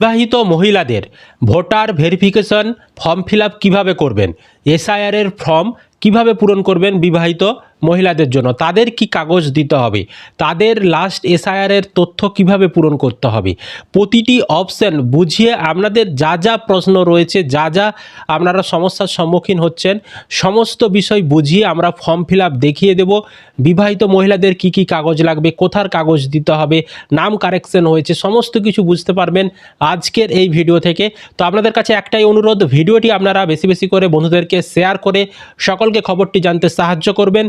বিবাহিত মহিলাদের voter verification form fill কীভাবে করবেন? এসআইআরের ফর্ম কীভাবে পূরণ করবেন বিবাহিত? মহিলাদের জন্য। তাদের কি কাগজ দিতে হবে? তাদের লাস্ট এসআইআরের তথ্য কীভাবে পূরণ করতে হবে? প্রতিটি অপশন বুঝিয়ে আপনাদের যা যা প্রশ্ন রয়েছে, যা যা আপনারা সমস্যার সম্মুখীন হচ্ছেন, সমস্ত বিষয় বুঝিয়ে আমরা ফর্ম ফিল দেখিয়ে দেব। বিবাহিত মহিলাদের কি কি কাগজ লাগবে? কোথার কাগজ দিতে হবে? নাম কারেকশন হয়েছে, সমস্ত কিছু বুঝতে পারবেন আজকের এই ভিডিও থেকে। তো আপনাদের কাছে একটাই অনুরোধ ভিডিওটি আপনারা বেশি বেশি করে বন্ধুদেরকে শেয়ার করে সকলকে খবরটি জানতে সাহায্য করবেন।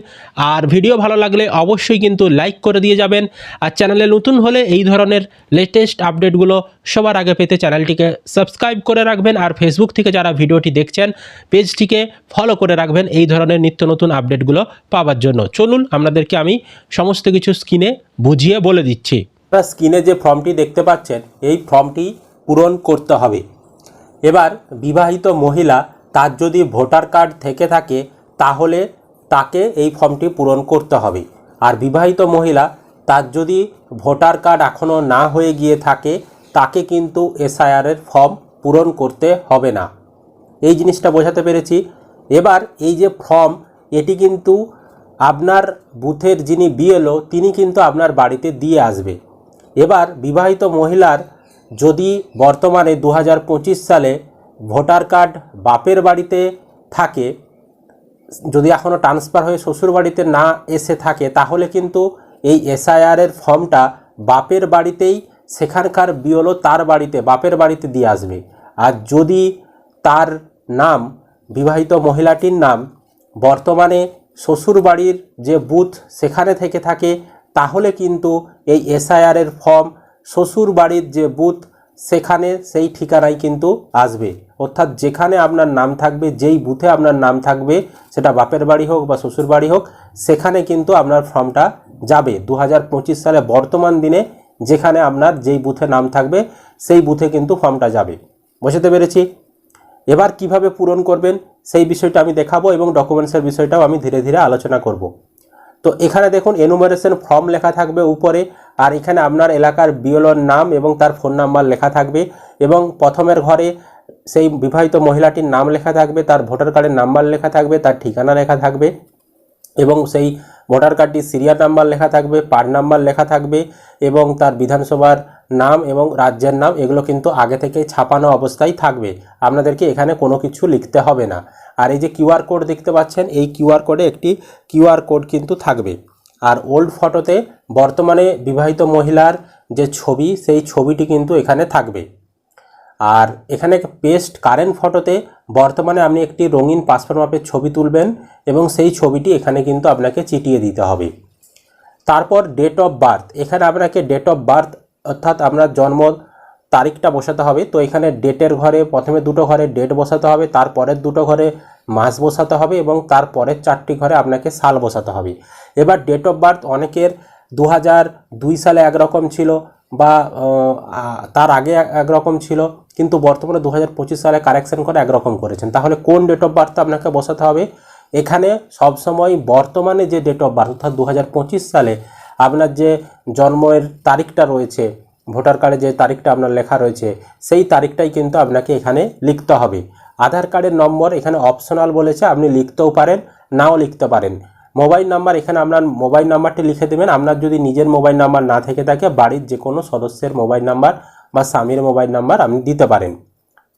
আর ভিডিও ভালো লাগলে অবশ্যই কিন্তু লাইক করে দিয়ে যাবেন। আর চ্যানেলে নতুন হলে এই ধরনের লেটেস্ট আপডেটগুলো সবার আগে পেতে চ্যানেলটিকে সাবস্ক্রাইব করে রাখবেন আর ফেসবুক থেকে যারা ভিডিওটি দেখছেন পেজটিকে ফলো করে রাখবেন এই ধরনের নিত্য নতুন আপডেটগুলো পাওয়ার জন্য। চলুন, আপনাদেরকে আমি সমস্ত কিছু স্ক্রিনে বুঝিয়ে বলে দিচ্ছি। আপনারা স্ক্রিনে যে ফর্মটি দেখতে পাচ্ছেন, এই ফর্মটি পূরণ করতে হবে। এবার বিবাহিত মহিলা তার যদি ভোটার কার্ড থেকে থাকে, তাহলে তাকে এই ফর্মটি পূরণ করতে হবে। আর বিবাহিত মহিলা তার যদি ভোটার কার্ড এখনও না হয়ে গিয়ে থাকে, তাকে কিন্তু এসআইআরের ফর্ম পূরণ করতে হবে না। এই জিনিসটা বোঝাতে পেরেছি। এবার এই যে ফর্ম, এটি কিন্তু আপনার বুথের যিনি বিএলও তিনি কিন্তু আপনার বাড়িতে দিয়ে আসবে। এবার বিবাহিত মহিলার যদি বর্তমানে দু হাজার পঁচিশ সালে ভোটার কার্ড বাপের বাড়িতে থাকে যদি এখনও ট্রান্সফার হয়ে শ্বশুরবাড়িতে না এসে থাকে, তাহলে কিন্তু এই এসআইআরের ফর্মটা বাপের বাড়িতেই সেখানকার বিওলো তার বাড়িতে, বাপের বাড়িতে দিয়ে আসবে। আর যদি তার নাম, বিবাহিত মহিলাটির নাম বর্তমানে শ্বশুরবাড়ির যে বুথ সেখানে থেকে থাকে, তাহলে কিন্তু এই এসআইআরের ফর্ম শ্বশুরবাড়ির যে বুথ সেখানে সেই ঠিকানায় কিন্তু আসবে। অর্থাৎ যেখানে আপনার নাম থাকবে, যেই বুথে আপনার নাম থাকবে, সেটা বাপের বাড়ি হোক বা শ্বশুর বাড়ি হোক, সেখানে কিন্তু আপনার ফর্মটা যাবে। দু হাজার পঁচিশ সালে বর্তমান দিনে যেখানে আপনার যেই বুথে নাম থাকবে, সেই বুথে কিন্তু ফর্মটা যাবে। বুঝতে পেরেছি? এবার কীভাবে পূরণ করবেন, সেই বিষয়টা আমি দেখাবো এবং ডকুমেন্টসের বিষয়টাও আমি ধীরে ধীরে আলোচনা করব। তো এখানে দেখুন এনুমারেশন ফর্ম লেখা থাকবে উপরে আর এখানে আপনার এলাকার বিএলওর নাম এবং তার ফোন নাম্বার লেখা থাকবে এবং প্রথমের ঘরে সেই বিবাহিত মহিলাটির নাম লেখা থাকবে, তার ভোটার কার্ডের নাম্বার লেখা থাকবে, তার ঠিকানা লেখা থাকবে এবং সেই ভোটার কার্ডটির সিরিয়াল নাম্বার লেখা থাকবে পার নাম্বার লেখা থাকবে এবং তার বিধানসভার নাম এবং রাজ্যের নাম এগুলো কিন্তু আগে থেকে ছাপানো অবস্থায় থাকবে। আপনাদেরকে এখানে কোনো কিছু লিখতে হবে না। আর এই যে কিউআর কোড দেখতে পাচ্ছেন, এই কিউআর কোডে একটি কিউআর কোড কিন্তু থাকবে। আর ওল্ড ফটোতে বর্তমানে বিবাহিত মহিলার যে ছবি, সেই ছবিটি কিন্তু এখানে থাকবে। আর এখানে পেস্ট কারেন্ট ফটোতে বর্তমানে আপনি একটি রঙিন পাসপোর্ট মাপের ছবি তুলবেন এবং সেই ছবিটি এখানে কিন্তু আপনাকে চিটিয়ে দিতে হবে। তারপর ডেট অফ বার্থ এখানে আপনাকে ডেট অফ বার্থ অর্থাৎ আপনার জন্ম তারিখটা বসাতে হবে। তো এখানে ডেটের ঘরে প্রথমে দুটো ঘরে ডেট বসাতে হবে, তারপরের দুটো ঘরে মাস বসাতে হবে এবং তারপরের চারটি ঘরে আপনাকে সাল বসাতে হবে। এবার ডেট অফ বার্থ অনেকের দু দুই সালে একরকম ছিল বা তার আগে এক- একরকম ছিল, কিন্তু বর্তমানে দু হাজার পঁচিশ সালে কারেকশন করে একরকম করেছেন। তাহলে কোন ডেট অফ বার্থ আপনাকে বসাতে হবে? এখানে সবসময় বর্তমানে যে ডেট অফ বার্থ অর্থাৎ দু হাজার পঁচিশ সালে আপনার যে জন্মের তারিখটা রয়েছে, ভোটার কার্ডে যে তারিখটা আপনার লেখা রয়েছে, সেই তারিখটাই কিন্তু আপনাকে এখানে লিখতে হবে। আধার কার্ডের নম্বর এখানে অপশনাল বলেছে, আপনি লিখতেও পারেন, নাও লিখতে পারেন। মোবাইল নাম্বার এখানে আপনার মোবাইল নাম্বারটি লিখে দেবেন। আপনার যদি নিজের মোবাইল নাম্বার না থেকে থাকে, বাড়ির যে কোনো সদস্যের মোবাইল নাম্বার বা স্বামীর মোবাইল নাম্বার আপনি দিতে পারেন।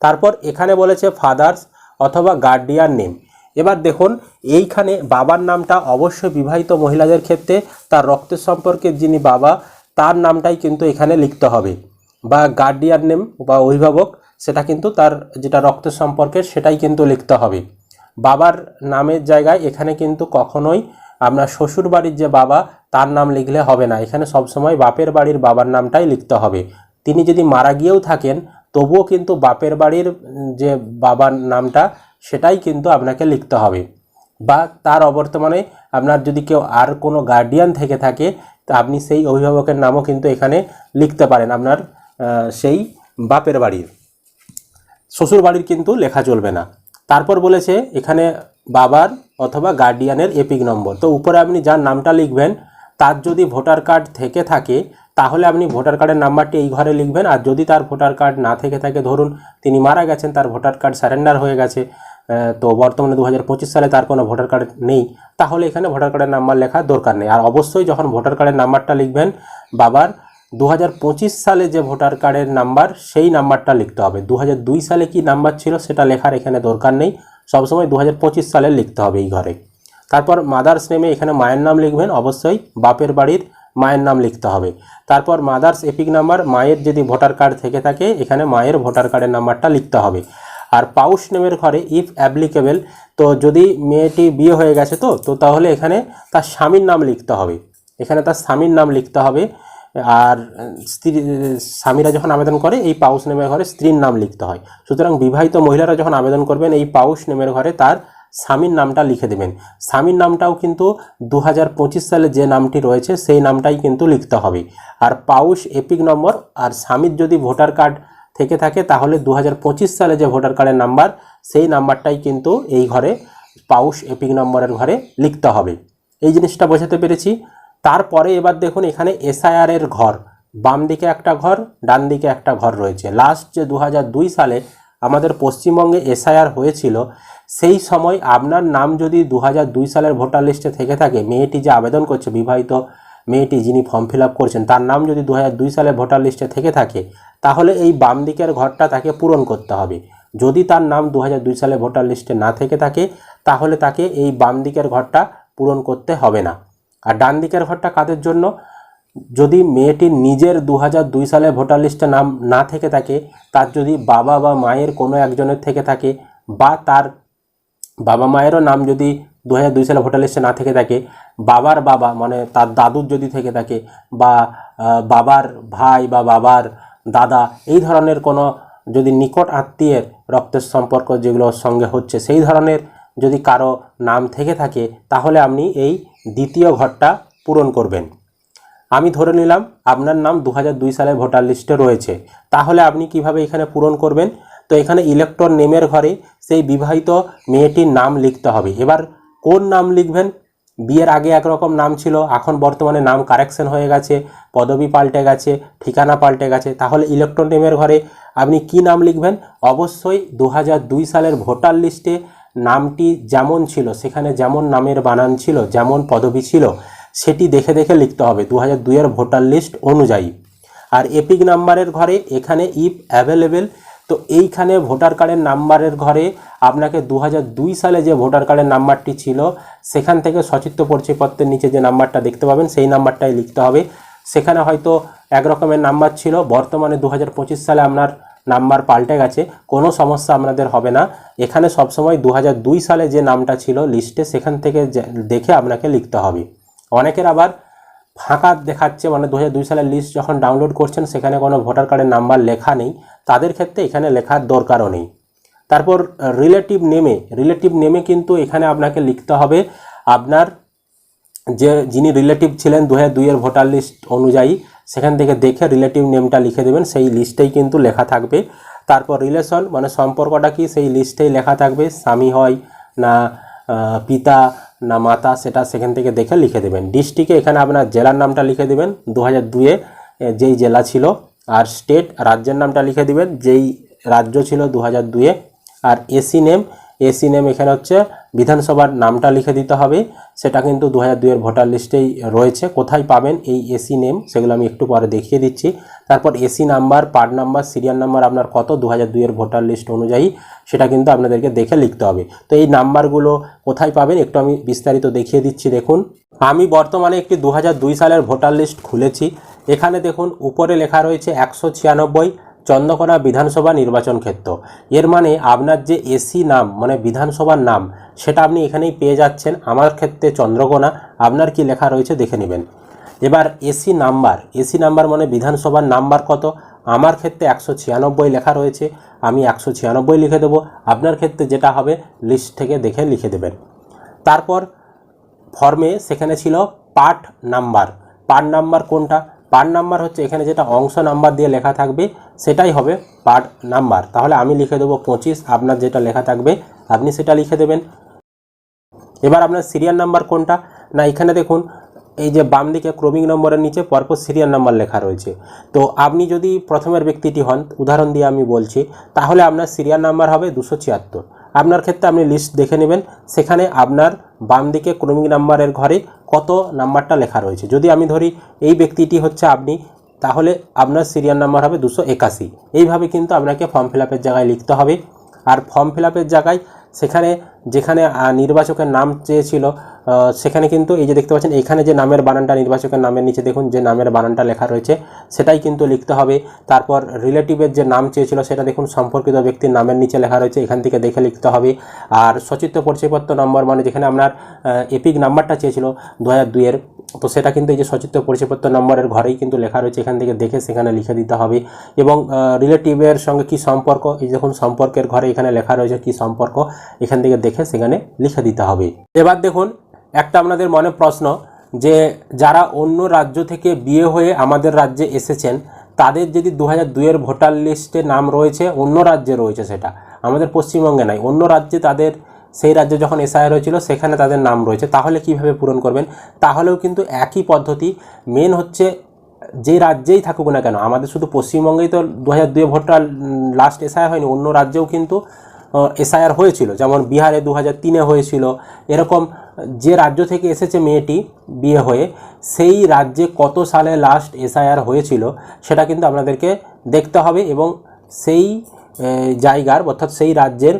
তারপর এখানে বলেছে ফাদার্স অথবা গার্ডিয়ান নেম। এবার দেখুন, এইখানে বাবার নামটা অবশ্যই বিবাহিত মহিলাদের ক্ষেত্রে, তার রক্তের সম্পর্কের যিনি বাবা, তার নামটাই কিন্তু এখানে লিখতে হবে। বা গার্ডিয়ান নেম বা অভিভাবক সেটা কিন্তু তার যেটা রক্তের সম্পর্কের সেটাই কিন্তু লিখতে হবে। বাবার নামের জায়গায় এখানে কিন্তু কখনোই আপনার শ্বশুর বাড়ির যে বাবা, তার নাম লিখলে হবে না। এখানে সবসময় বাপের বাড়ির বাবার নামটাই লিখতে হবে। তিনি যদি মারা গিয়েও থাকেন, তবুও কিন্তু বাপের বাড়ির যে বাবার নামটা, সেটাই কিন্তু আপনাকে লিখতে হবে। বা তার অবর্তমানে আপনার যদি কেউ আর কোনো গার্ডিয়ান থেকে থাকে, তা আপনি সেই অভিভাবকের নামও কিন্তু এখানে লিখতে পারেন। আপনার সেই বাপের বাড়ির। শ্বশুর বাড়ির কিন্তু লেখা চলবে না। তারপর বলেছে, এখানে বাবার অথবা গার্ডিয়ানের এপিক নম্বর তো উপরে আপনি যার নামটা লিখবেন, তার যদি ভোটার কার্ড থেকে থাকে, তাহলে আপনি ভোটার কার্ডের নাম্বারটি এই ঘরে লিখবেন। আর যদি তার ভোটার কার্ড না থেকে থাকে, ধরুন তিনি মারা গেছেন, তার ভোটার কার্ড স্যারেন্ডার হয়ে গেছে তো বর্তমানে দু হাজার পঁচিশ সালে তার কোনো ভোটার কার্ড নেই, তাহলে এখানে ভোটার কার্ডের নাম্বার লেখার দরকার নেই। আর অবশ্যই যখন ভোটার কার্ডের নাম্বারটা লিখবেন, বাবার দু হাজার পঁচিশ সালে যে ভোটার কার্ডের নাম্বার, সেই নাম্বারটা লিখতে হবে। দু হাজার দুই সালে কি নাম্বার ছিল, সেটা লেখার এখানে দরকার নেই। সবসময় দু সালে লিখতে হবে এই ঘরে। তারপর মাদার্স নেমে এখানে মায়ের নাম লিখবেন, অবশ্যই বাপের বাড়ির মায়ের নাম লিখতে হবে। তারপর মাদার্স এপিক নাম্বার, মায়ের যদি ভোটার কার্ড থেকে থাকে, এখানে মায়ের ভোটার কার্ডের নাম্বারটা লিখতে হবে। আর পাউস নেমের ঘরে ইফ অ্যাপ্লিকেবল তো যদি মেয়েটি বিয়ে হয়ে গেছে তো তো তাহলে এখানে তার স্বামীর নাম লিখতে হবে। এখানে তার স্বামীর নাম লিখতে হবে। আর, স্ত্রী, স্বামীরা যখন আবেদন করে, এই পাউস নেমের ঘরে স্ত্রীর নাম লিখতে হয়। সুতরাং বিবাহিত মহিলারা যখন আবেদন করবেন, এই পাউস নেমের ঘরে তার স্বামীর নামটা লিখে দেবেন। স্বামীর নামটাও কিন্তু দু হাজার পঁচিশ সালে যে নামটি রয়েছে, সেই নামটাই কিন্তু লিখতে হবে। আর পাউস এপিক নম্বর, আর স্বামীর যদি ভোটার কার্ড থেকে থাকে, তাহলে দু হাজার পঁচিশ সালে যে ভোটার কার্ডের নাম্বার, সেই নাম্বারটাই কিন্তু এই ঘরে পাউস এপিক নম্বরের ঘরে লিখতে হবে। এই জিনিসটা বোঝাতে পেরেছি। তারপরে এবার দেখুন এখানে এসআইআর এর ঘর। বাম দিকে একটা ঘর, ডান দিকে একটা ঘর রয়েছে। লাস্ট যে দু হাজার দুই সালে আমাদের পশ্চিমবঙ্গে এসআইআর হয়েছিল, সেই সময় আপনার নাম যদি দু হাজার দুই সালের ভোটার লিস্টে থেকে থাকে, মেয়েটি যে আবেদন করছে, বিবাহিত মেয়েটি যিনি ফর্ম ফিল করছেন, তার নাম যদি দু হাজার দুই সালে ভোটার লিস্টে থেকে থাকে, তাহলে এই বাম দিকের ঘরটা তাকে পূরণ করতে হবে। যদি তার নাম দু হাজার দুই সালে ভোটার লিস্টে না থেকে থাকে, তাহলে তাকে এই বাম দিকের ঘরটা পূরণ করতে হবে না। আর ডান দিকের ঘরটা কাদের জন্য? যদি মেয়েটির নিজের দু দুই সালে ভোটার লিস্টে নাম না থেকে থাকে, তার যদি বাবা বা মায়ের কোনো একজনের থেকে থাকে বা তার বাবা মায়েরও নাম যদি দু দুই সালে ভোটার লিস্টে না থেকে থাকে, বাবার বাবা মানে তার দাদুর যদি থেকে থাকে বা বাবার ভাই বা বাবার দাদা, এই ধরনের কোনো যদি নিকট আত্মীয়ের রক্তের সম্পর্ক যেগুলোর সঙ্গে হচ্ছে, সেই ধরনের যদি কারও নাম থেকে থাকে, তাহলে আপনি এই দ্বিতীয় ঘরটা পূরণ করবেন। আমি ধরে নিলাম আপনার নাম দু সালে ভোটার লিস্টে রয়েছে। তাহলে আপনি কীভাবে এখানে পূরণ করবেন? তো এখানে ইলেকট্রন নেমের ঘরে সেই বিবাহিত মেয়েটির নাম লিখতে হবে। এবার কোন নাম লিখবেন? বিয়ের আগে একরকম নাম ছিল, এখন বর্তমানে নাম কারেকশন হয়ে গেছে, পদবি পাল্টে গেছে, ঠিকানা পাল্টে গেছে। তাহলে ইলেকট্রন নেমের ঘরে আপনি কি নাম লিখবেন? অবশ্যই দু হাজার দুই সালের ভোটার লিস্টে নামটি যেমন ছিল, সেখানে যেমন নামের বানান ছিল, যেমন পদবি ছিল, সেটি দেখে দেখে লিখতে হবে। দু হাজার দুইয়ের ভোটার লিস্ট অনুযায়ী। আর এপিক নাম্বারের ঘরে এখানে ইফ অ্যাভেলেবেল তো এইখানে ভোটার কার্ডের নাম্বারের ঘরে আপনাকে দু হাজার দুই সালে যে ভোটার কার্ডের নাম্বারটি ছিল, সেখান থেকে সচিত্র পরিচয়পত্রের নিচে যে নাম্বারটা দেখতে পাবেন, সেই নাম্বারটাই লিখতে হবে। সেখানে হয়তো এক রকমের নাম্বার ছিল। বর্তমানে দু হাজার পঁচিশ সালে আপনার নাম্বার পাল্টে গেছে, কোনো সমস্যা আপনাদের হবে না। এখানে সবসময় দু দুই সালে যে নামটা ছিল লিস্টে, সেখান থেকে দেখে আপনাকে লিখতে হবে। অনেকের আবার ফাঁকা দেখাচ্ছে মানে দু হাজার দুই সালের লিস্ট যখন ডাউনলোড করছেন, সেখানে কোনো ভোটার কার্ডের নাম্বার লেখা নেই। তাদের ক্ষেত্রে এখানে লেখার দরকারও নেই। তারপর রিলেটিভ নেমে রিলেটিভ নেমে কিন্তু এখানে আপনাকে লিখতে হবে, আপনার যে, যিনি রিলেটিভ ছিলেন দু হাজার দুইয়ের ভোটার লিস্ট অনুযায়ী সেখান থেকে দেখে রিলেটিভ নেমটা লিখে দেবেন, সেই লিস্টেই কিন্তু লেখা থাকবে। তারপর রিলেশন মানে সম্পর্কটা কি, সেই লিস্টেই লেখা থাকবে, স্বামী হয় না পিতা না মাতা, সেটা সেখান থেকে দেখে লিখে দেবেন। ডিস্ট্রিক্টে এখানে আপনার জেলার নামটা লিখে দেবেন দু হাজার দুয়ে যেই জেলা ছিল, আর স্টেট রাজ্যের নামটা লিখে দিবেন, যেই রাজ্য ছিল দু হাজার দুয়ে আর এসি নেম এসি নেম এখানে হচ্ছে বিধানসভার নামটা লিখে দিতে হবে। সেটা কিন্তু দু হাজার দুইয়ের ভোটার লিস্টেই রয়েছে। কোথায় পাবেন এই এসি নেম সেগুলো আমি একটু পরে দেখিয়ে দিচ্ছি। তারপর AC number part number serial number আপনার কত? দু হাজার দুইয়ের ভোটার লিস্ট অনুযায়ী সেটা কিন্তু আপনাদেরকে দেখে লিখতে হবে। তো এই নাম্বারগুলো কোথায় পাবেন? একটু আমি বিস্তারিত দেখিয়ে দিচ্ছি, দেখুন। আমি বর্তমানে একটি দু সালের ভোটার লিস্ট খুলেছি। এখানে দেখুন, উপরে লেখা রয়েছে একশো ছিয়ানব্বই চন্দ্রকোনা বিধানসভা নির্বাচন ক্ষেত্র। এর মানে আপনার যে এসি নাম মানে বিধানসভার নাম, সেটা আপনি এখানেই পেয়ে যাচ্ছেন। আমার ক্ষেত্রে চন্দ্রকোনা, আপনার কি লেখা রয়েছে দেখে নেবেন। এবার এসি নাম্বার এসি নাম্বার মানে বিধানসভার নাম্বার কত? আমার ক্ষেত্রে একশো ছিয়ানব্বই লেখা রয়েছে, আমি একশো ছিয়ানব্বই লিখে দেবো। আপনার ক্ষেত্রে যেটা হবে লিস্ট থেকে দেখে লিখে দেবেন। তারপর ফর্মে সেখানে ছিল পার্ট নাম্বার। পার্ট নাম্বার কোনটা? পার্ট নাম্বার হচ্ছে এখানে যেটা অংশ নাম্বার দিয়ে লেখা থাকবে, সেটাই হবে পার্ট নাম্বার তাহলে আমি লিখে দেবো পঁচিশ, আপনার যেটা লেখা থাকবে আপনি সেটা লিখে দেবেন। এবার আপনার সিরিয়াল নাম্বার কোনটা? না, এখানে দেখুন, এই যে বাম দিকে ক্রমিক নম্বরের নিচে পরপর সিরিয়াল নাম্বার লেখা রয়েছে। তো আপনি যদি প্রথমের ব্যক্তিটি হন, উদাহরণ দিয়ে আমি বলছি, তাহলে আপনার সিরিয়াল নাম্বার হবে দুশো ছিয়াত্তর। আপনার ক্ষেত্রে আপনি লিস্ট দেখে নেবেন, সেখানে আপনার বাম দিকে ক্রমিক নাম্বারের ঘরে কত নাম্বারটা লেখা রয়েছে। যদি আমি ধরি এই ব্যক্তিটি হচ্ছে আপনি, তাহলে আপনার সিরিয়াল নাম্বার হবে দুশো একাশি। এইভাবে কিন্তু আপনাকে ফর্ম ফিল আপের জায়গায় লিখতে হবে। আর ফর্ম ফিল আপের জায়গায় সেখানে, যেখানে নির্বাচকের নাম চেয়েছিল সেখানে কিন্তু এই যে দেখতে পাচ্ছেন এখানে যে নামের বানানটা, নির্বাচকের নামের নিচে দেখুন, যে নামের বানানটা লেখা রয়েছে, সেটাই কিন্তু লিখতে হবে। তারপর রিলেটিভের যে নাম চেয়েছিল, সেটা দেখুন, সম্পর্কিত ব্যক্তির নামের নিচে লেখা রয়েছে, এখান থেকে দেখে লিখতে হবে। আর সচিত্র পরিচয়পত্র নম্বর মানে যেখানে আপনার এপিক নাম্বারটা চেয়েছিল, দু হাজার দুইয়ের তো সেটা কিন্তু এই যে সচিত্র পরিচয়পত্র নম্বরের ঘরেই কিন্তু লেখা রয়েছে, এখান থেকে দেখে সেখানে লিখে দিতে হবে। এবং রিলেটিভের সঙ্গে কি সম্পর্ক, এই দেখুন সম্পর্কের ঘরে এখানে লেখা রয়েছে কি সম্পর্ক, এখান থেকে দেখে সেখানে লিখে দিতে হবে। এবার দেখুন, একটা আপনাদের মনে প্রশ্ন যে যারা অন্য রাজ্য থেকে বিয়ে হয়ে আমাদের রাজ্যে এসেছেন, তাদের যদি দু হাজার দুইয়ের ভোটার লিস্টে নাম রয়েছে, অন্য রাজ্যে রয়েছে সেটা। আমাদের পশ্চিমবঙ্গে নাই, অন্য রাজ্যে তাদের সেই রাজ্যে যখন এসআইআর হয়েছিল, সেখানে তাদের নাম রয়েছে। তাহলে কীভাবে পূরণ করবেন? তাহলেও কিন্তু একই পদ্ধতি। মেন হচ্ছে যে রাজ্যেই থাকুক না কেন, আমাদের শুধু পশ্চিমবঙ্গেই তো দু হাজার দুয়ে ভোটার লাস্ট এসআইআর হয়নি, অন্য রাজ্যেও কিন্তু এসআইআর হয়েছিল। যেমন বিহারে দু হাজার তিনে হয়েছিল। এরকম যে রাজ্য থেকে এসেছে মেয়েটি বিয়ে হয়ে, সেই রাজ্যে কত সালে লাস্ট এসআইআর হয়েছিল, সেটা কিন্তু আপনাদেরকে দেখতে হবে এবং সেই জায়গার, অর্থাৎ সেই রাজ্যের,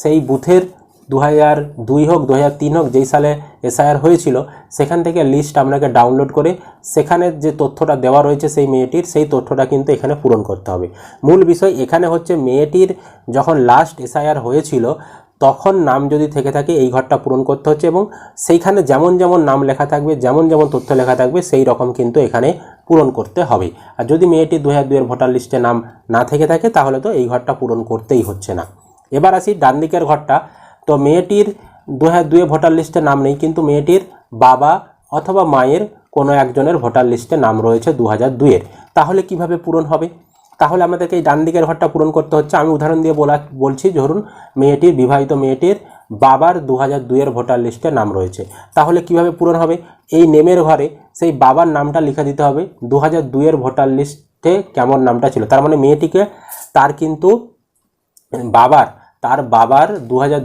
সেই বুথের দু হাজার দুই হোক দু হাজার তিন হোক, যেই সালে এসআইআর হয়েছিল, সেখান থেকে লিস্ট আপনাকে ডাউনলোড করে সেখানে যে তথ্যটা দেওয়া রয়েছে সেই মেয়েটির, সেই তথ্যটা কিন্তু এখানে পূরণ করতে হবে। মূল বিষয় এখানে হচ্ছে মেয়েটির যখন লাস্ট এসআইআর হয়েছিল, তখন নাম যদি থেকে থাকে এই ঘরটা পূরণ করতে হচ্ছে এবং সেইখানে যেমন যেমন নাম লেখা থাকবে, যেমন যেমন তথ্য লেখা থাকবে, সেই রকম কিন্তু এখানে পূরণ করতে হবে। আর যদি মেয়েটি দু হাজার দুইয়ের ভোটার লিস্টে নাম না থেকে থাকে, তাহলে তো এই ঘরটা পূরণ করতেই হচ্ছে না। এবার আসি ডান দিকের ঘরটা। তো মেয়েটির দু হাজার দুয়ে ভোটার লিস্টে নাম নেই, কিন্তু মেয়েটির বাবা অথবা মায়ের কোনো একজনের ভোটার লিস্টে নাম রয়েছে দু হাজার দুইয়ের। তাহলে কীভাবে পূরণ হবে? তাহলে আমাদেরকে এই ডান দিকের ঘরটা পূরণ করতে হচ্ছে। আমি উদাহরণ দিয়ে বলা বলছি, ধরুন মেয়েটির, বিবাহিত মেয়েটির বাবার দু হাজার দুইয়ের ভোটার লিস্টে নাম রয়েছে। তাহলে কীভাবে পূরণ হবে? এই নেমের ঘরে সেই বাবার নামটা লিখে দিতে হবে দু হাজার দুইয়ের ভোটার লিস্টে কেমন নামটা ছিল। তার মানে মেয়েটিকে, তার কিন্তু বাবার তার বাবার দু হাজার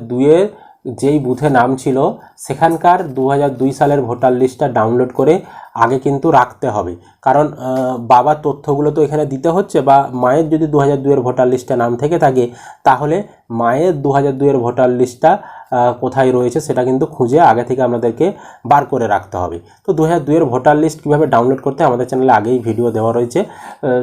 যেই বুথে নাম ছিল, সেখানকার দু দুই সালের ভোটার লিস্টটা ডাউনলোড করে আগে কিন্তু রাখতে হবে। কারণ বাবার তথ্যগুলো তো এখানে দিতে হচ্ছে বা মায়ের যদি দু হাজার দুইয়ের ভোটার লিস্টে নাম থেকে থাকে, তাহলে মায়ের দু হাজার দুইয়ের ভোটার লিস্টটা কোথায় রয়েছে সেটা কিন্তু খুঁজে আগে থেকে আপনাদেরকে বার করে রাখতে হবে। তো দু হাজার দুইয়ের ভোটার লিস্ট কীভাবে ডাউনলোড করতে আমাদের চ্যানেলে আগেই ভিডিও দেওয়া রয়েছে।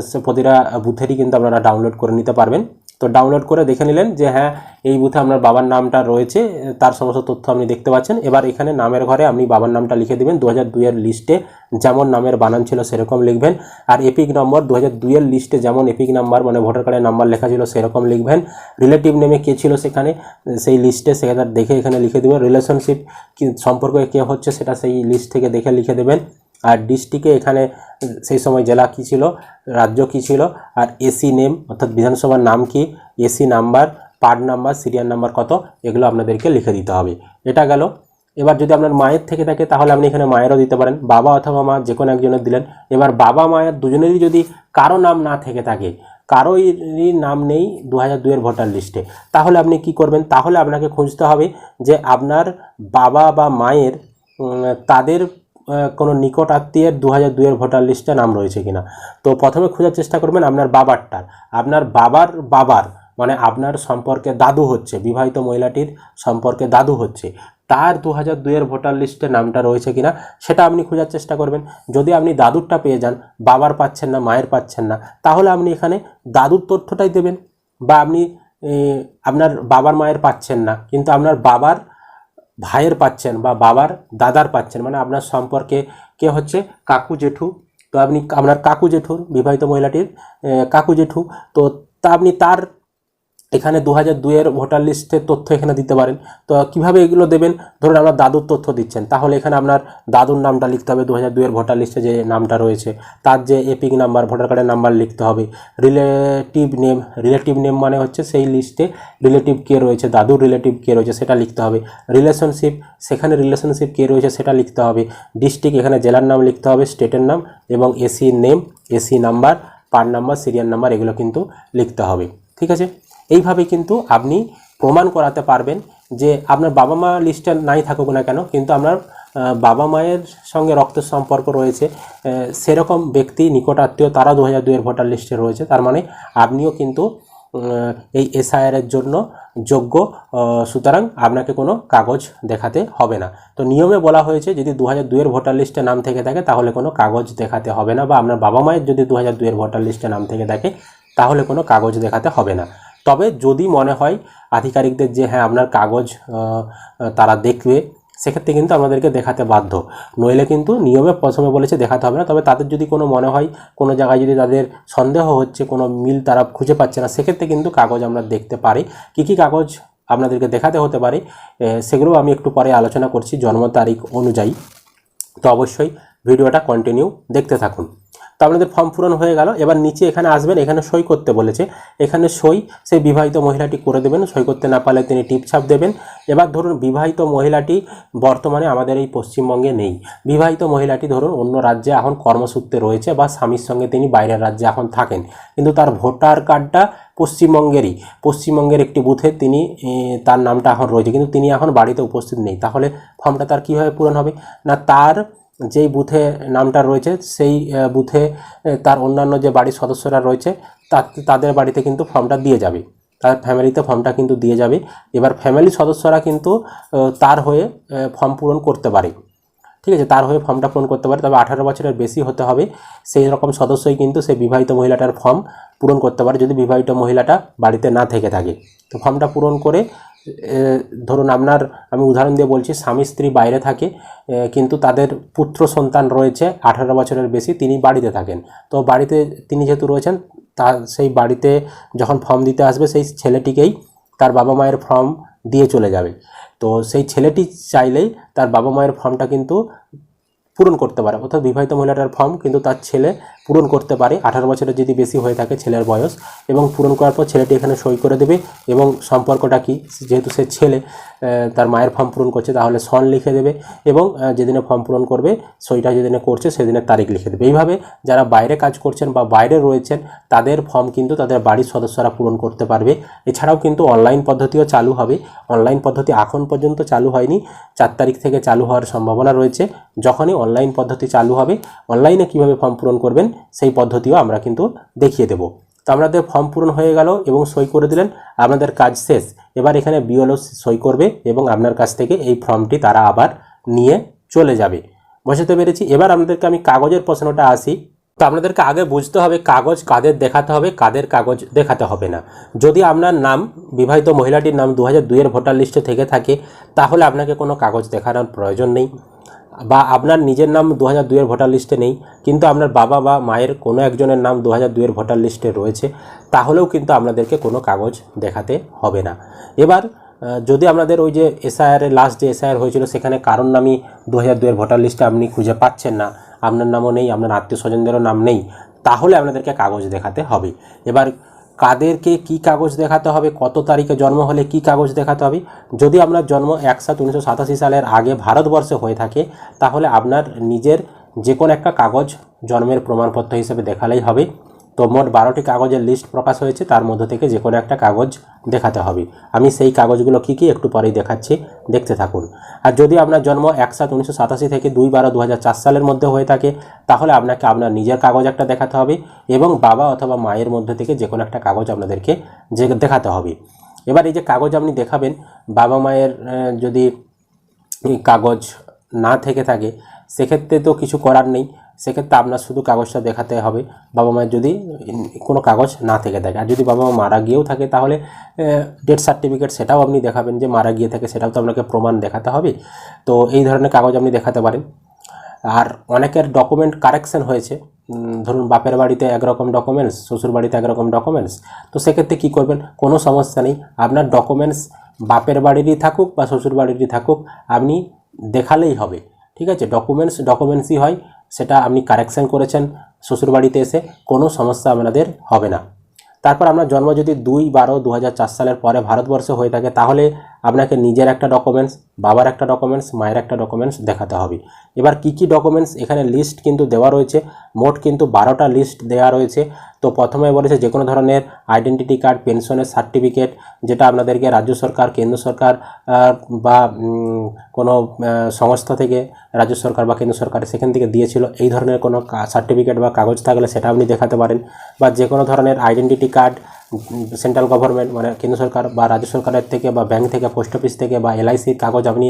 সে প্রতিটা বুথেরই কিন্তু আপনারা ডাউনলোড করে নিতে পারবেন। তো ডাউনলোড করে দেখে নিলেন যে হ্যাঁ এই বুথে আপনার বাবার নামটা রয়েছে, তার সমস্ত তথ্য আপনি দেখতে পাচ্ছেন। এবার এখানে নামের ঘরে আপনি বাবার নামটা লিখে দেবেন। দু হাজার দুইয়ের লিস্টে যেমন নামের বানান ছিল সেরকম লিখবেন। আর এপিক নম্বর দু হাজার দুইয়ের লিস্টে যেমন এপিক নাম্বার মানে ভোটার কার্ডের নাম্বার লেখা ছিল সেরকম লিখবেন। রিলেটিভ নেমে কে ছিল সেখানে, সেই লিস্টে সেখানে দেখে এখানে লিখে দেবেন। রিলেশনশিপ সম্পর্কে কে হচ্ছে সেটা সেই লিস্ট থেকে দেখে লিখে দেবেন। আর ডিস্ট্রিক্টে এখানে সেই সময় জেলা কী ছিল? রাজ্য কী ছিল? আর এসি নেম অর্থাৎ বিধানসভার নাম কি? AC number part number serial number কত? এগুলো আপনাদেরকে লিখে দিতে হবে। এটা গেল। এবার যদি আপনার মায়ের থেকে থাকে, তাহলে আপনি এখানে মায়েরও দিতে পারেন। বাবা অথবা মা যে কোনো একজনের দিলেন। এবার বাবা মায়ের দুজনেরই যদি কারও নাম না থেকে থাকে, কারোরই নাম নেই দু হাজার দুইয়ের ভোটার লিস্টে তাহলে আপনি কি করবেন? তাহলে আপনাকে খুঁজতে হবে যে আপনার বাবা বা মায়ের তাদের কোনো নিকট আত্মীয়ের দু হাজার দুইয়ের ভোটার লিস্টে নাম রয়েছে কিনা। তো প্রথমে খোঁজার চেষ্টা করবেন আপনার বাবারটার। আপনার বাবার বাবার মানে আপনার সম্পর্কে দাদু হচ্ছে, বিবাহিত মহিলাটির সম্পর্কে দাদু হচ্ছে, তার দু হাজার দুইয়ের ভোটার লিস্টে নামটা রয়েছে কিনা, সেটা আপনি খোঁজার চেষ্টা করবেন। যদি আপনি দাদুরটা পেয়ে যান, বাবার পাচ্ছেন না, মায়ের পাচ্ছেন না, তাহলে আপনি এখানে দাদুর তথ্যটাই দেবেন। বা আপনি আপনার বাবার মায়ের পাচ্ছেন না, কিন্তু আপনার বাবার ভাইয়ের পাচ্ছেন বা বাবার দাদার পাচ্ছেন মানে আপনার সম্পর্কে কে হচ্ছে? কাকু জেঠু। তো আপনি, আপনার কাকু জেঠুর বিবাহিত মহিলাটির কাকু জেঠু। তো তা আপনি তার এখানে দু হাজার দুইয়ের ভোটার লিস্টের তথ্য এখানে দিতে পারেন। তো কীভাবে এগুলো দেবেন? ধরুন আপনার দাদুর তথ্য দিচ্ছেন। তাহলে এখানে আপনার দাদুর নামটা লিখতে হবে দু হাজার দুইয়ের ভোটার লিস্টে যে নামটা রয়েছে। তার যে এপিক নাম্বার, ভোটার কার্ডের নাম্বার লিখতে হবে। রিলেটিভ নেম রিলেটিভ নেম মানে হচ্ছে সেই লিস্টে রিলেটিভ কে রয়েছে, দাদুর রিলেটিভ কে রয়েছে, সেটা লিখতে হবে। রিলেশনশিপ, সেখানে রিলেশনশিপ কে রয়েছে, সেটা লিখতে হবে। ডিস্ট্রিক্ট, এখানে জেলার নাম লিখতে হবে, স্টেটের নাম এবং AC name, AC number part number, serial number, এগুলো কিন্তু লিখতে হবে। ঠিক আছে? এইভাবে কিন্তু আপনি প্রমাণ করাতে পারবেন যে আপনার বাবা মা লিস্টে নাই থাকুক না কেন, কিন্তু আপনার বাবা মায়ের সঙ্গে রক্ত সম্পর্ক রয়েছে সেরকম ব্যক্তি নিকট আত্মীয় তারা দু হাজার দুয়ের ভোটার লিস্টে রয়েছে, তার মানে আপনিও কিন্তু এই এসআইআরের জন্য যোগ্য সুতরাং আপনাকে কোনো কাগজ দেখাতে হবে না। তো নিয়মে বলা হয়েছে যদি দু হাজার দুয়ের ভোটার লিস্টে নাম থেকে থাকে, তাহলে কোনো কাগজ দেখাতে হবে না, বা আপনার বাবা মায়ের যদি দু হাজার দুইয়ের ভোটার লিস্টে নাম থেকে থাকে, তাহলে কোনো কাগজ দেখাতে হবে না। তবে যদি মনে হয় আধিকারিকদের যে হ্যাঁ আপনার কাগজ তারা দেখবে, সেক্ষেত্রে কিন্তু আমাদেরকে দেখাতে বাধ্য। নইলে কিন্তু নিয়মে প্রথমে বলেছে দেখাতে হবে না। তবে তাদের যদি কোনো মনে হয়, কোনো জায়গায় যদি তাদের সন্দেহ হচ্ছে, কোনো মিল তারা খুঁজে পাচ্ছে না, সেক্ষেত্রে কিন্তু কাগজ আমরা দেখতে পারি। কী কী কাগজ আপনাদেরকে দেখাতে হতে পারে সেগুলো আমি একটু পরে আলোচনা করছি জন্ম তারিখ অনুযায়ী। তো অবশ্যই ভিডিওটা কন্টিনিউ দেখতে থাকুন। তো আপনাদের ফর্ম পূরণ হয়ে গেল। এবার নিচে এখানে আসবেন, এখানে সই করতে বলেছে। এখানে সই, সেই বিবাহিত মহিলাটি করে দেবেন। সই করতে না পারলে তিনি টিপছাপ দেবেন। এবার ধরুন বিবাহিত মহিলাটি বর্তমানে আমাদের এই পশ্চিমবঙ্গে নেই। বিবাহিত মহিলাটি ধরুন অন্য রাজ্যে এখন কর্মসূত্রে রয়েছে বা স্বামীর সঙ্গে তিনি বাইরের রাজ্যে এখন থাকেন। কিন্তু তার ভোটার কার্ডটা পশ্চিমবঙ্গেরই। পশ্চিমবঙ্গের একটি বুথে তিনি তার নামটা এখন রয়েছে। কিন্তু তিনি এখন বাড়িতে উপস্থিত নেই। তাহলে ফর্মটা তার কীভাবে পূরণ হবে? না, তার যেই বুথে নামটা রয়েছে, সেই বুথে তার অন্যান্য যে বাড়ির সদস্যরা রয়েছে তাদের বাড়িতে কিন্তু ফর্মটা দিয়ে যাবে। তার ফ্যামিলিতে ফর্মটা কিন্তু দিয়ে যাবে। এবার ফ্যামিলি সদস্যরা কিন্তু তার হয়ে ফর্ম পূরণ করতে পারে। ঠিক আছে, তার হয়ে ফর্মটা পূরণ করতে পারে। তবে আঠারো বছরের বেশি হতে হবে। সেই রকম সদস্যই কিন্তু সেই বিবাহিত মহিলাটার ফর্ম পূরণ করতে পারে, যদি বিবাহিত মহিলাটা বাড়িতে না থেকে থাকে। তো ফর্মটা পূরণ করে ধরুন আপনার, আমি উদাহরণ দিয়ে বলছি, স্বামী স্ত্রী বাইরে থাকে কিন্তু তাদের পুত্র সন্তান রয়েছে, আঠারো বছরের বেশি, তিনি বাড়িতে থাকেন। তো বাড়িতে তিনি যেহেতু রয়েছেন, তা, সেই বাড়িতে যখন ফর্ম দিতে আসবে, সেই ছেলেটিকেই তার বাবা মায়ের ফর্ম দিয়ে চলে যাবে। তো সেই ছেলেটি চাইলেই তার বাবা মায়ের ফর্মটা কিন্তু পূরণ করতে পারে। অর্থাৎ বিবাহিত মহিলাটার ফর্ম কিন্তু তার ছেলে পূরণ করতে পারে। আঠারো বছরের যদি বেশি হয়ে থাকে ছেলের বয়স এবং পূরণ করার পর ছেলেটি এখানে সই করে দেবে এবং সম্পর্কটা কি? যেহেতু সে ছেলে তার মায়ের ফর্ম পূরণ করছে, তাহলে সন লিখে দেবে এবং যেদিনে ফর্ম পূরণ করবে, সইটা যেদিনে করছে সেদিনের তারিখ লিখে দেবে। এইভাবে যারা বাইরে কাজ করছেন বা বাইরে রয়েছেন, তাদের ফর্ম কিন্তু তাদের বাড়ির সদস্যরা পূরণ করতে পারবে। এছাড়াও কিন্তু অনলাইন পদ্ধতিও চালু হবে। অনলাইন পদ্ধতি এখন পর্যন্ত চালু হয়নি। চার তারিখ থেকে চালু হওয়ার সম্ভাবনা রয়েছে। যখনই অনলাইন পদ্ধতি চালু হবে অনলাইনে কীভাবে ফর্ম পূরণ করবেন, সেই পদ্ধতিও আমরা কিন্তু দেখিয়ে দেব। তো আপনাদের ফর্ম পূরণ হয়ে গেল এবং সই করে দিলেন, আপনাদের কাজ শেষ। এবার এখানে বিএলও সই করবে এবং আপনার কাছ থেকে এই ফর্মটি তারা আবার নিয়ে চলে যাবে। বুঝতে পেরেছি? এবার আপনাদেরকে আমি কাগজের প্রশ্নটা আসি। তো আপনাদেরকে আগে বুঝতে হবে কাগজ কাদের দেখাতে হবে, কাদের কাগজ দেখাতে হবে না। যদি আপনার নাম, বিবাহিত মহিলাটির নাম দু হাজার দুইয়ের ভোটার লিস্টে থেকে থাকে, তাহলে আপনাকে কোনো কাগজ দেখানোর প্রয়োজন নেই। বা আপনার নিজের নাম দু হাজার দুইয়ের ভোটার লিস্টে নেই, কিন্তু আপনার বাবা বা মায়ের কোনো একজনের নাম দু হাজার দুইয়ের ভোটার লিস্টে রয়েছে, তাহলেও কিন্তু আপনাদেরকে কোনো কাগজ দেখাতে হবে না। এবার যদি আপনাদের ওই যে এসআইআর লাস্ট যে এসআইআর হয়েছিল, সেখানে কারণ নামই দু হাজার দুইয়ের ভোটার লিস্টে আপনি খুঁজে পাচ্ছেন না, আপনার নামও নেই, আপনার আত্মীয় স্বজনদেরও নাম নেই, তাহলে আপনাদেরকে কাগজ দেখাতে হবে। এবার কাদেরকে কি কাগজ দেখাতে হবে, কত তারিখে জন্ম হলে কি কাগজ দেখাতে হবে? যদি আপনার জন্ম এক সাত উনিশশো সাতাশি সালের আগে ভারতবর্ষে হয়ে থাকে, তাহলে আপনার নিজের যে কোনো একটা কাগজ জন্মের প্রমাণপত্র হিসেবে দেখালেই হবে। তো মোট বারোটি কাগজের লিস্ট প্রকাশ হয়েছে, তার মধ্যে থেকে যে কোনো একটা কাগজ দেখাতে হবে। আমি সেই কাগজগুলো কী কী একটু পরেই দেখাচ্ছি, দেখতে থাকুন। আর যদি আপনার জন্ম এক সাত উনিশশো সাতাশি থেকে দুই বারো দু সালের মধ্যে হয়ে থাকে, তাহলে আপনাকে আপনার নিজের কাগজ একটা দেখাতে হবে এবং বাবা অথবা মায়ের মধ্যে থেকে যে কোনো একটা কাগজ আপনাদেরকে যে দেখাতে হবে। এবার এই যে কাগজ আপনি দেখাবেন, বাবা মায়ের যদি কাগজ না থেকে থাকে, সেক্ষেত্রে তো কিছু করার নেই। সেক্ষেত্রে আপনার শুধু কাগজটা দেখাতে হবে, বাবা মায়ের যদি কোনো কাগজ না থেকে থাকে। আর যদি বাবা মা মারা গিয়েও থাকে তাহলে ডেথ সার্টিফিকেট সেটাও আপনি দেখাবেন যে মারা গিয়ে থাকে, সেটাও তো আপনাকে প্রমাণ দেখাতে হবে। তো এই ধরনের কাগজ আপনি দেখাতে পারেন। আর অনেকের ডকুমেন্ট কারেকশন হয়েছে। ধরুন বাপের বাড়িতে একরকম ডকুমেন্টস শ্বশুর বাড়িতে একরকম ডকুমেন্টস তো সেক্ষেত্রে কী করবেন? কোনো সমস্যা নেই। আপনার ডকুমেন্টস বাপের বাড়িরই থাকুক বা শ্বশুর বাড়িরই থাকুক, আপনি দেখালেই হবে। ঠিক আছে? ডকুমেন্টস ডকুমেন্টসই হয়। সেটা আপনি কারেকশান করেছেন শ্বশুরবাড়িতে এসে, কোনো সমস্যা আপনাদের হবে না। তারপর আপনার জন্ম যদি দুই বারো দু সালের পরে ভারতবর্ষে হয়ে থাকে, তাহলে আপনাকে নিজের একটা ডকুমেন্টস বাবার একটা ডকুমেন্টস মায়ের একটা ডকুমেন্টস দেখাতে হবে। এবার কি কি ডকুমেন্টস এখানে লিস্ট কিন্তু দেওয়া রয়েছে? মোট কিন্তু বারোটা লিস্ট দেওয়া রয়েছে। তো প্রথমে বলেছে যে কোনো ধরনের আইডেন্টিটি কার্ড পেনশনের সার্টিফিকেট যেটা আপনাদেরকে রাজ্য সরকার, কেন্দ্র সরকার বা কোনো সংস্থা থেকে রাজ্য সরকার বা কেন্দ্র সরকার সেখান থেকে দিয়েছিল। এই ধরনের কোনো সার্টিফিকেট বা কাগজ থাকলে সেটা আপনি দেখাতে পারেন। বা যে কোনো ধরনের আইডেন্টিটি কার্ড সেন্ট্রাল গভর্নমেন্ট মানে কেন্দ্র সরকার বা রাজ্য সরকারের থেকে বা ব্যাংক থেকে পোস্ট অফিস থেকে বা এলআইসির কাগজ আপনি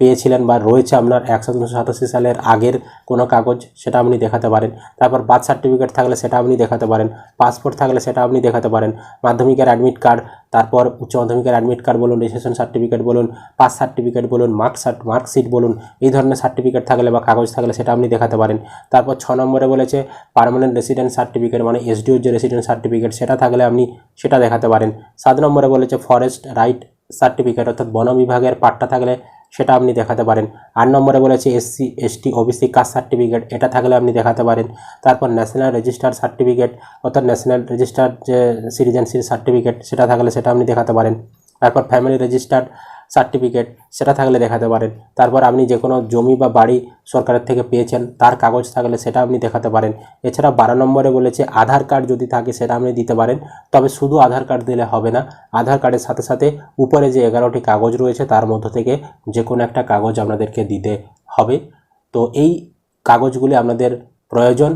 পেয়েছিলেন বা রয়েছে আপনার একশো সাতাশি সালের আগের কোনো কাগজ, সেটা আপনি দেখাতে পারেন। তারপর বার্থ সার্টিফিকেট থাকলে সেটা আপনি দেখাতে পারেন। পাসপোর্ট থাকলে সেটা আপনি দেখাতে পারেন। মাধ্যমিকের অ্যাডমিট কার্ড তারপর উচ্চ মাধ্যমিকের অ্যাডমিট কার্ড বলুন রেজিস্ট্রেশন সার্টিফিকেট বলুন পাস সার্টিফিকেট বলুন মার্ক মার্কশিট বলুন, এই ধরনের সার্টিফিকেট থাকলে বা কাগজ থাকলে সেটা আপনি দেখাতে পারেন। তারপর ছ নম্বরে বলেছে পার্মানেন্ট রেসিডেন্ট সার্টিফিকেট মানে এসডিওর যে রেসিডেন্ট সার্টিফিকেট সেটা থাকলে আপনি সেটা দেখাতে পারেন। সাত নম্বরে বলেছে ফরেস্ট রাইট সার্টিফিকেট অর্থাৎ বন বিভাগের পাট্টা থাকলে সেটা আপনি দেখাতে পারেন। আট নম্বরে বলেছে SC, ST, OBC, caste certificate, এটা থাকলে আপনি দেখাতে পারেন। তারপর ন্যাশনাল রেজিস্টার সার্টিফিকেট, অর্থাৎ ন্যাশনাল রেজিস্টার যে সিটিজেনশিপ সার্টিফিকেট, সেটা থাকলে সেটা আপনি দেখাতে পারেন। তারপর ফ্যামিলি রেজিস্টার্ড সার্টিফিকেট সেটা থাকলে দেখাতে পারেন। তারপর আপনি যে কোনো জমি বা বাড়ি সরকারের থেকে পেয়েছেন, তার কাগজ থাকলে সেটা আপনি দেখাতে পারেন। এছাড়া বারো নম্বরে বলেছে, আধার কার্ড যদি থাকে সেটা আপনি দিতে পারেন। তবে শুধু আধার কার্ড দিলে হবে না, আধার কার্ডের সাথে সাথে উপরে যে এগারোটি কাগজ রয়েছে, তার মধ্য থেকে যে কোনো একটা কাগজ আপনাদেরকে দিতে হবে। তো এই কাগজগুলি আপনাদের প্রয়োজন।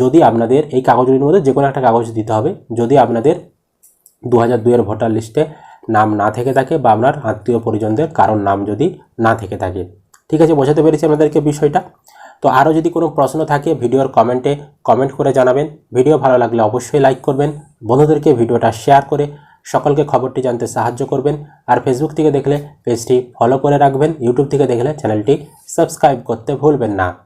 যদি আপনাদের এই কাগজগুলির মধ্যে যে কোনো একটা কাগজ দিতে হবে, যদি আপনাদের দু হাজার দুইয়ের ভোটার লিস্টে নাম না থেকে থাকে বা আপনার আত্মীয় পরিজনদের কারোর নাম যদি না থেকে থাকে। ঠিক আছে, বোঝাতে পেরেছি আপনাদেরকে বিষয়টা? তো আরও যদি কোনো প্রশ্ন থাকে, ভিডিওর কমেন্টে কমেন্ট করে জানাবেন। ভিডিও ভালো লাগলে অবশ্যই লাইক করবেন। বন্ধুদেরকে ভিডিওটা শেয়ার করে সকলকে খবরটি জানতে সাহায্য করবেন। আর ফেসবুক থেকে দেখলে পেজটি ফলো করে রাখবেন। ইউটিউব থেকে দেখলে চ্যানেলটি সাবস্ক্রাইব করতে ভুলবেন না।